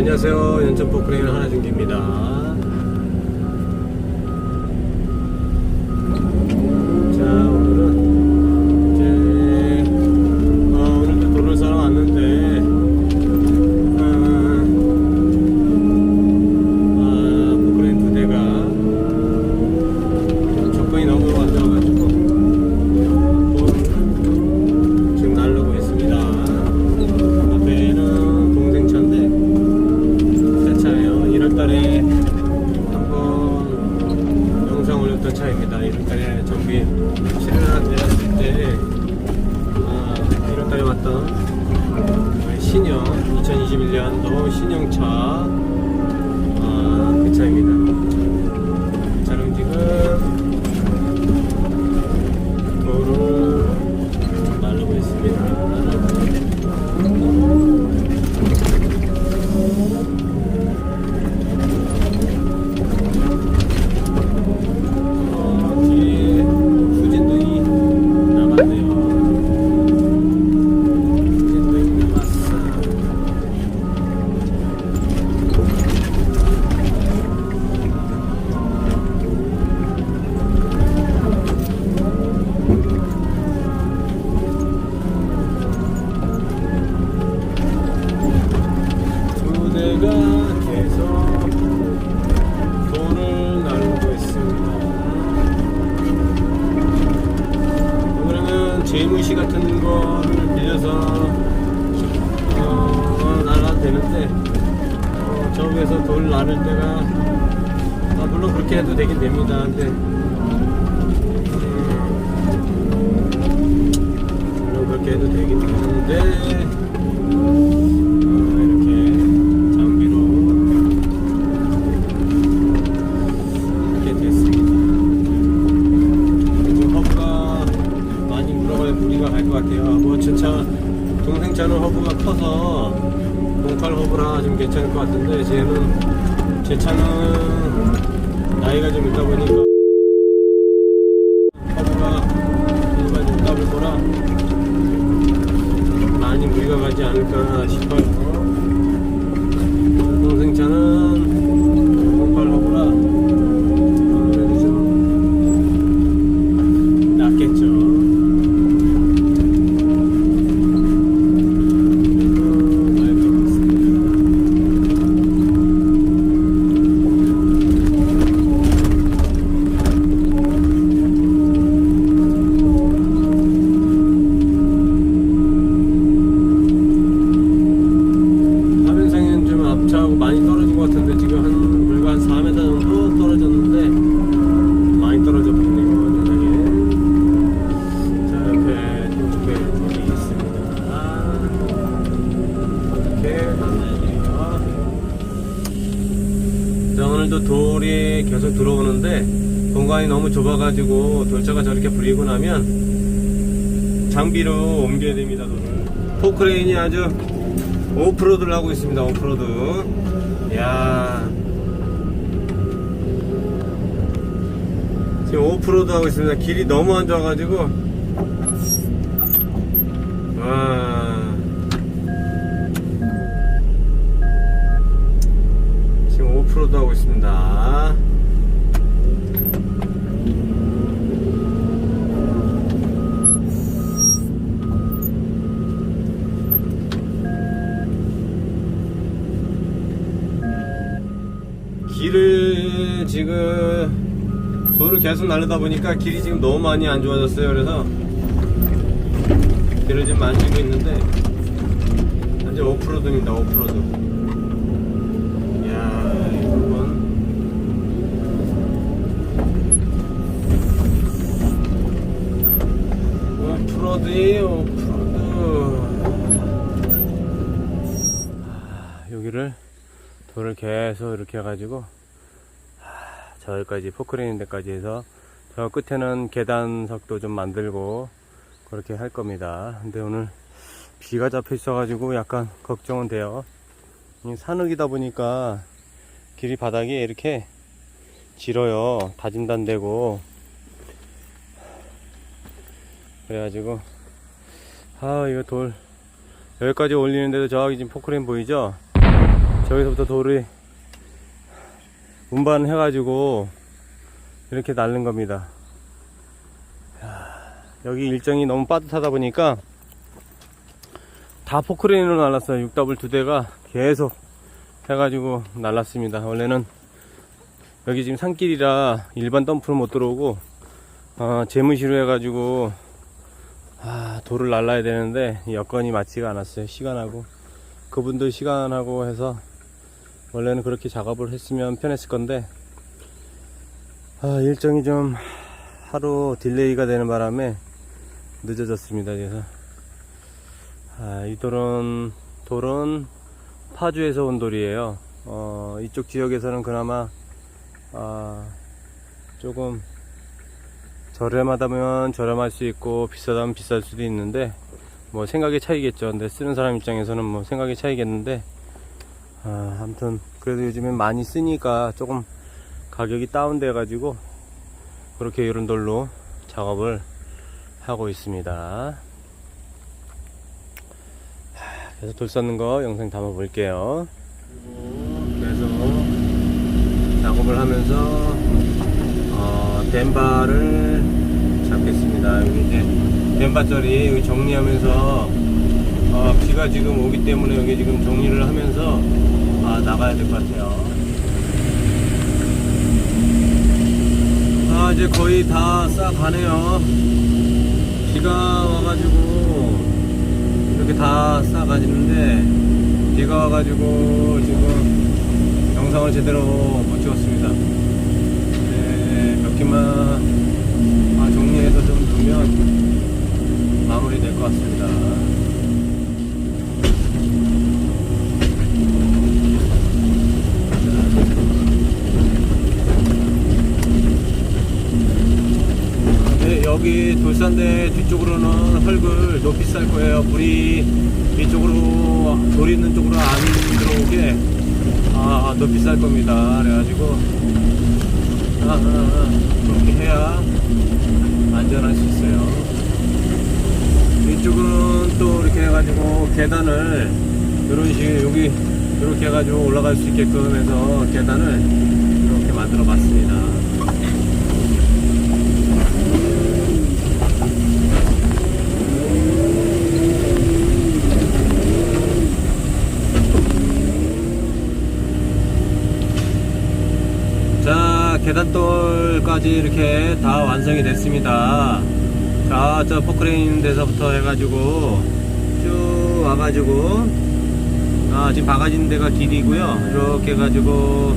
안녕하세요. 연천 포크레인 하나중기입니다. 2021년도 신형차 두 대가 계속 돌을 나르고 있습니다. 오늘은 제무시 같은 거를 빌려서 어, 나가도 되는데 어, 저 위에서 돌 나를 때가 아, 물론 그렇게 해도 되긴 됩니다. 근데 음, 물론 그렇게 해도 되긴 되는데 괜찮을 것 같은데 쟤는 제 차는 나이가 좀 있다 보니까 오늘도 돌이 계속 들어오는데 공간이 너무 좁아가지고 돌차가 저렇게 불리고 나면 장비로 옮겨야 됩니다 돌을. 포크레인이 아주 오프로드를 하고 있습니다 오프로드. 야. 지금 오프로드 하고 있습니다. 길이 너무 안 좋아가지고 와 지금 오프로드 하고 있습니다 길을 지금 돌을 계속 나르다 보니까 길이 지금 너무 많이 안 좋아졌어요. 그래서 길을 지금 만지고 있는데 완전 오프로드입니다. 오프로드. 이야, 이 부분. 오프로드예요. 오프로드. 아, 여기를 돌을 계속 이렇게 해가지고 하, 저기까지 포크레인 데까지 해서 저 끝에는 계단석도 좀 만들고 그렇게 할 겁니다. 근데 오늘 비가 잡혀 있어 가지고 약간 걱정은 돼요. 이 산흙이다 보니까 길이 바닥이 이렇게 길어요. 다진단되고 그래가지고 아 이거 돌 여기까지 올리는데도 저기 지금 포크레인 보이죠? 저기서부터 돌이 운반 해가지고 이렇게 날른 겁니다. 야, 여기 일정이 너무 빠듯하다 보니까 다 포크레인으로 날랐어요. 6W 두 대가 계속 해가지고 날랐습니다. 원래는 여기 지금 산길이라 일반 덤프는 못 들어오고 어, 재무시로 해가지고 아, 돌을 날라야 되는데 여건이 맞지가 않았어요. 시간하고 그분들 시간하고 해서 원래는 그렇게 작업을 했으면 편했을 건데 아, 일정이 좀 하루 딜레이가 되는 바람에 늦어졌습니다. 그래서 아, 이 돌은 돌은 파주에서 온 돌이에요. 어, 이쪽 지역에서는 그나마 아, 조금 저렴하다면 저렴할 수 있고 비싸다면 비쌀 수도 있는데 뭐 생각의 차이겠죠. 근데 쓰는 사람 입장에서는 뭐 생각의 차이겠는데 아, 아무튼 그래도 요즘엔 많이 쓰니까 조금 가격이 다운돼 가지고 그렇게 이런 돌로 작업을 하고 있습니다. 하, 그래서 돌 쌓는 거 영상 담아 볼게요. 그래서 작업을 하면서 어, 덴바를 잡겠습니다. 여기 이제 덴바짜리 여기 정리하면서 어, 비가 지금 오기 때문에 여기 지금 정리를 하면서 아, 나가야 될 것 같아요. 아, 이제 거의 다 싸가네요. 비가 와가지고 이렇게 다 싸가지는데 비가 와가지고 지금 영상을 제대로 못 찍었습니다. 네, 몇 개만 아, 정리해서 좀 두면 마무리 될 것 같습니다. 네, 여기 돌산대 뒤쪽으로는 흙을 높이 쌀 거예요. 물이 이쪽으로 돌 있는 쪽으로 안 들어오게 아, 높이 쌀 겁니다. 그래가지고 아, 아, 아, 그렇게 해야 안전할 수 있어요. 이쪽은 또 이렇게 해가지고 계단을 이런 식으로 여기 이렇게 해가지고 올라갈 수 있게끔 해서 계단을 이렇게 만들어 봤습니다. 자, 계단돌까지 이렇게 다 완성이 됐습니다. 자, 저 포크레인 데서부터 해가지고 쭉 와가지고 아, 지금 박아진 데가 길이고요. 이렇게 해가지고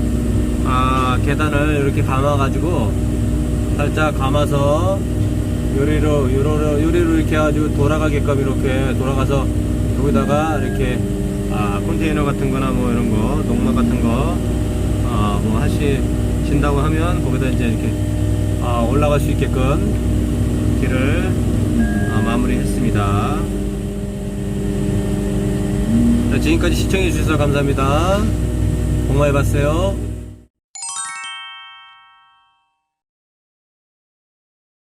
아, 계단을 이렇게 감아가지고 살짝 감아서 요리로 요리로 요리로 이렇게 해가지고 돌아가게끔 이렇게 돌아가서 여기다가 이렇게 아, 컨테이너 같은 거나 뭐 이런 거 농막 같은 거 아, 뭐 하 신다고 하면 거기다 이제 이렇게 아, 올라갈 수 있게끔 길을 아, 마무리했습니다. 자, 지금까지 시청해 주셔서 감사합니다. 복 많이 봤어요.